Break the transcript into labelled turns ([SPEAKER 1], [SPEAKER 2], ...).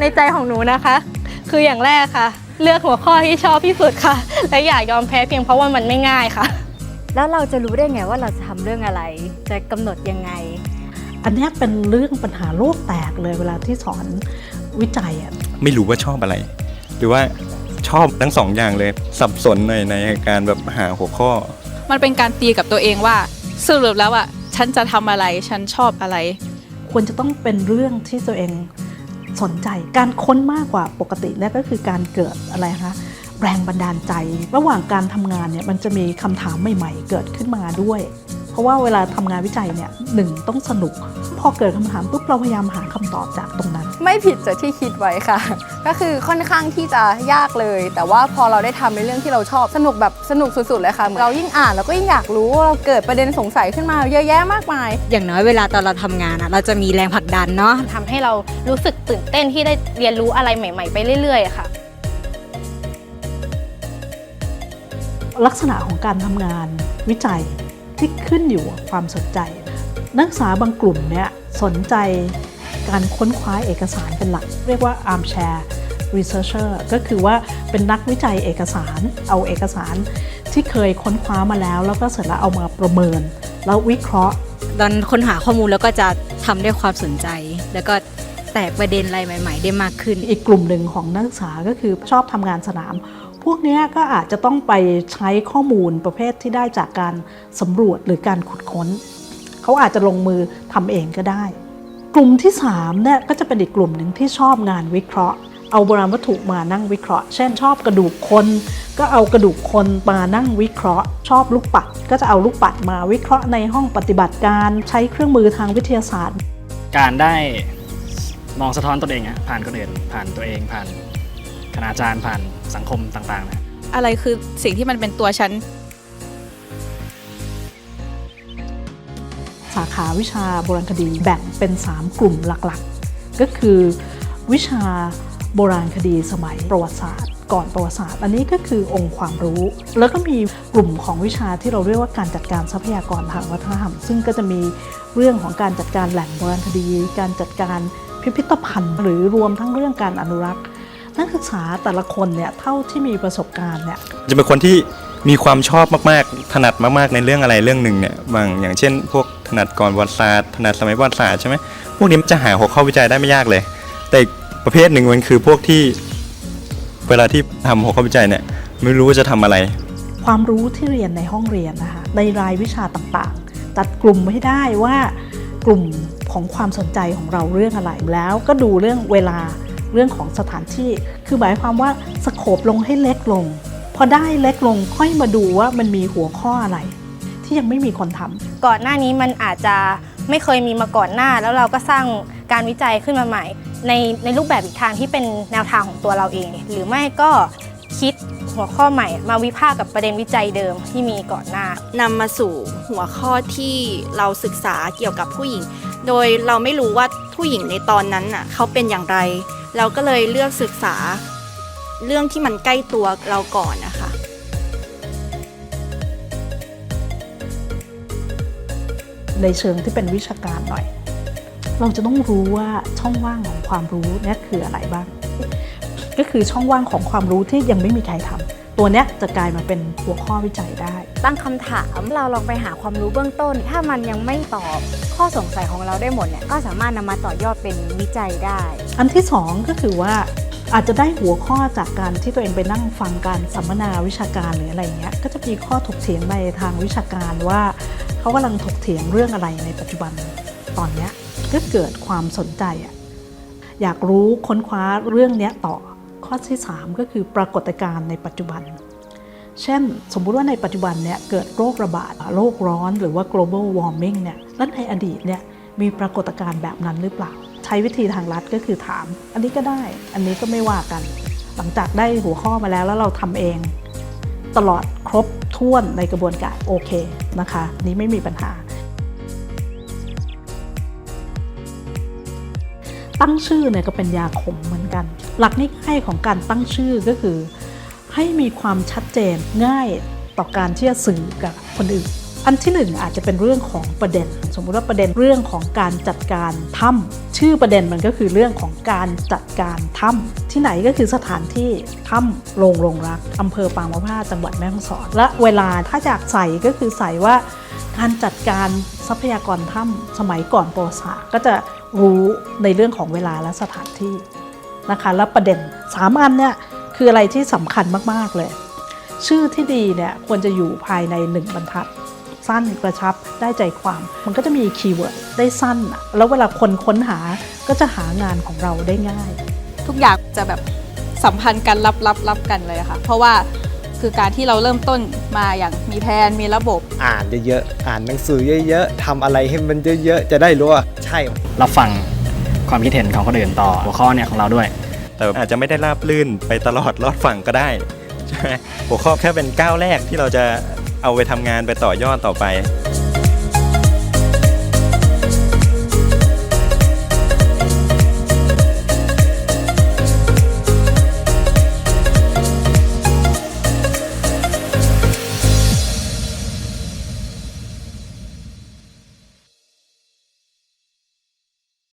[SPEAKER 1] ในใจของหนูนะคะ คืออย่างแรกค่ะ เลือกหัวข้อที่ชอบที่สุดค่ะ และอย่ายอมแพ้เพียงเพราะว่ามันไม่ง่ายค่ะ
[SPEAKER 2] แล้วเราจะรู้ได้ไงว่าเราจะทำเรื่องอะไร จะกำหนดยังไง
[SPEAKER 3] อันเนี้ยเป็นเรื่องปัญหาโลกแตกเลยเวลาที่สอนวิจัยอะ
[SPEAKER 4] ไม่รู้ว่าชอบอะไร หรือว่าชอบทั้งสองอย่างเลยสับสนในในการแบบหาหัวข้อ
[SPEAKER 5] มันเป็นการตีกับตัวเองว่าสรุปแล้วอะฉันจะทำอะไรฉันชอบอะไร
[SPEAKER 3] ควรจะต้องเป็นเรื่องที่ตัวเอง สนใจการค้นมากกว่าปกตินั่นก็คือการเกิดอะไรคะแรงบันดาลใจ ระหว่างการทำงานเนี่ยมันจะมีคำถามใหม่ ๆ เกิดขึ้นมาด้วย เพราะว่าเวลาทำงานวิจัยเนี่ยหนึ่งต้องสนุก พอเกิดคำถามปุ๊บเราพยายามหาคำตอบจากตรงนั้น
[SPEAKER 6] ไม่ผิดจากที่คิดไว้ค่ะ ก็คือค่อนข้างที่จะยากเลย แต่ว่าพอเราได้ทำในเรื่องที่เราชอบสนุกแบบสนุกสุด ๆ เลยค่ะเรายิ่งอ่านเราก็ยิ่งอยากรู้เราเกิดประเด็นสงสัยขึ้นมาเยอะแยะมากมาย
[SPEAKER 2] อย่างน้อยเวลาตอนเราทำงานอะเราจะมีแรงผลักดันเนาะ
[SPEAKER 1] ทำให้เรารู้สึกตื่นเต้นที่ได้เรียนรู้อะไรใหม่ ๆ ไปเรื่อยๆค่ะ
[SPEAKER 3] ลักษณะของการทำงานวิจัย ที่ขึ้นอยู่กับความสนใจ นักศึกษาบางกลุ่มเนี่ยสนใจการค้นคว้าเอกสารเป็นหลัก เรียกว่า armchair researcher ก็คือว่าเป็นนักวิจัยเอกสาร เอาเอกสารที่เคยค้นคว้ามาแล้ว แล้วก็เสร็จแล้วเอามาประเมิน แล้ววิเคราะห์
[SPEAKER 2] ตอนค้นหาข้อมูลแล้วก็จะทำด้วยความสนใจ แล้วก็แตกประเด็นอะไรใหม่ ๆ ได้มากขึ้น
[SPEAKER 3] อีกกลุ่มหนึ่งของนักศึกษาก็คือชอบทำงานสนาม พวกนี้ก็อาจจะต้องไปใช้ข้อมูลประเภทที่ได้จากการสำรวจหรือการขุดค้น เขาอาจจะลงมือทำเองก็ได้ กลุ่มที่3เนี่ยก็จะเป็นอีกกลุ่มหนึ่งที่ชอบงานวิเคราะห์ เอาโบราณวัตถุมานั่งวิเคราะห์ เช่นชอบกระดูกคน ก็เอากระดูกคนมานั่งวิเคราะห์ ชอบลูกปัด ก็จะเอาลูกปัดมาวิเคราะห์ในห้องปฏิบัติการใช้เครื่องมือทางวิทยาศาสตร์
[SPEAKER 7] การได้มองสะท้อนตนเองอะผ่านคนอื่นผ่านตัวเองผ่าน คณาจารย์ผ่านสังคมต่างๆนะ
[SPEAKER 5] อะไรคือสิ่งที่มันเป็นตัวฉัน
[SPEAKER 3] สาขาวิชาโบราณคดีแบ่งเป็น 3 กลุ่มหลักๆ ก็คือวิชาโบราณคดีสมัยประวัติศาสตร์ ก่อนประวัติศาสตร์ อันนี้ก็คือองค์ความรู้ แล้วก็มีกลุ่มของวิชาที่เราเรียกว่าการจัดการทรัพยากรทางวัฒนธรรม ซึ่งก็จะมีเรื่องของการจัดการแหล่งโบราณคดี การจัดการพิพิธภัณฑ์ หรือรวมทั้งเรื่องการอนุรักษ์ นักศึกษาแต่ละคนเนี่ยเท่าที่มีประสบการณ์เนี่ย
[SPEAKER 4] จะเป็นคนที่มีความชอบมากๆ ถนัดมากๆในเรื่องอะไรเรื่องหนึ่งเนี่ยบางอย่างเช่น พวกถนัดก่อนประวัติศาสตร์ถนัดสมัยประวัติศาสตร์ใช่ไหมพวกนี้มันจะหาหัวข้อวิจัยได้ไม่ยากเลย แต่อีกประเภทหนึ่งมันคือพวกที่เวลาที่ทำหัวข้อวิจัยเนี่ยไม่รู้ว่าจะทำอะไร
[SPEAKER 3] ความรู้ที่เรียนในห้องเรียนนะคะในรายวิชาต่างๆจัดกลุ่มให้ได้ว่ากลุ่มของความสนใจของเราเรื่องอะไรแล้วก็ดูเรื่องเวลา เรื่องของสถานที่ คือหมายความว่าสโคปลงให้เล็กลง พอได้เล็กลงค่อยมาดูว่ามันมีหัวข้ออะไร ที่ยังไม่มีคนทำ
[SPEAKER 1] ก่อนหน้านี้มันอาจจะไม่เคยมีมาก่อนหน้า แล้วเราก็สร้างการวิจัยขึ้นมาใหม่ ในในรูปแบบอีกทางที่เป็นแนวทางของตัวเราเอง หรือไม่ก็คิดหัวข้อใหม่มาวิพากษ์กับประเด็นวิจัยเดิมที่มีก่อนหน้า
[SPEAKER 8] นำมาสู่หัวข้อที่เราศึกษาเกี่ยวกับผู้หญิง โดยเราไม่รู้ว่าผู้หญิงในตอนนั้นน่ะเขาเป็นอย่างไร เราก็เลยเลือกศึกษาเรื่องที่มันใกล้ตัวเราก่อนนะคะ
[SPEAKER 3] ในเชิงที่เป็นวิชาการหน่อย เราจะต้องรู้ว่าช่องว่างของความรู้นี่คืออะไรบ้าง ก็คือช่องว่างของความรู้ที่ยังไม่มีใครทำ ตัวเนี้ยจะกลายมาเป็นหัวข้อวิจัยได้
[SPEAKER 2] ตั้งคำถามเราลองไปหาความรู้เบื้องต้น ถ้ามันยังไม่ตอบข้อสงสัยของเราได้หมดเนี่ยก็สามารถนำมาต่อยอดเป็นวิจัยได้
[SPEAKER 3] อันที่สองก็คือว่าอาจจะได้หัวข้อจากการที่ตัวเองไปนั่งฟังการสัมมนาวิชาการหรืออะไรเงี้ยก็จะมีข้อถกเถียงในทางวิชาการว่าเขากำลังถกเถียงเรื่องอะไรในปัจจุบันตอนเนี้ยก็เกิดความสนใจอะอยากรู้ค้นคว้าเรื่องเนี้ยต่อ ข้อที่ 3 ก็คือปรากฏการณ์ในปัจจุบัน เช่น สมมุติว่าในปัจจุบันเนี่ยเกิดโรคระบาดโลกร้อนหรือว่า global warming เนี่ยแล้วในอดีตเนี่ยมีปรากฏการณ์แบบนั้นหรือเปล่า ใช้วิธีทางลัดก็คือถาม อันนี้ก็ได้ อันนี้ก็ไม่ว่ากัน หลังจากได้หัวข้อมาแล้วแล้วเราทำเอง ตลอดครบถ้วนในกระบวนการโอเคนะคะ นี้ไม่มีปัญหา ตั้งชื่อเนี่ยก็เป็นยาขมเหมือน หลักง่ายๆของการตั้งชื่อก็คือ ให้มีความชัดเจนง่ายต่อการที่จะสื่อกับคนอื่น อันที่หนึ่งอาจจะเป็นเรื่องของประเด็น สมมุติว่าประเด็นเรื่องของการจัดการถ้ำชื่อประเด็นมันก็คือเรื่องของการจัดการถ้ำที่ไหนก็คือสถานที่ถ้ำโรงโรงรักอำเภอปางมะพร้าจังหวัดแม่ฮ่องสอน และเวลาถ้าอยากใส่ก็คือใส่ว่าการจัดการทรัพยากรถ้ำสมัยก่อนประวัติศาสตร์ก็จะรู้ในเรื่องของเวลาและสถานที่ นะคะแล้วประเด็นสามอันเนี่ยคืออะไรที่สำคัญมากๆเลย ชื่อที่ดีเนี่ยควรจะอยู่ภายในหนึ่งบรรทัด สั้นกระชับได้ใจความ มันก็จะมีคีย์เวิร์ดได้สั้นอะแล้วเวลาคนค้นหาก็จะหางานของเราได้ง่าย
[SPEAKER 5] ทุกอย่างจะแบบสัมพันธ์กันรับรับรับกันเลยอะค่ะ เพราะว่าคือการที่เราเริ่มต้นมาอย่างมีแผนมีระบบ
[SPEAKER 9] อ่านเยอะๆอ่านหนังสือเยอะๆทำอะไรให้มันเยอะๆจะได้รู้ว่าใช่
[SPEAKER 7] รับฟัง ความคิดเห็นของคนอื่นต่อหัวข้อเนี่ยของเราด้วย
[SPEAKER 4] แต่อาจจะไม่ได้ราบลื่นไปตลอดรอดฝั่งก็ได้ใช่ไหมหัวข้อแค่เป็นก้าวแรกที่เราจะเอาไปทำงานไปต่อยอดต่อไป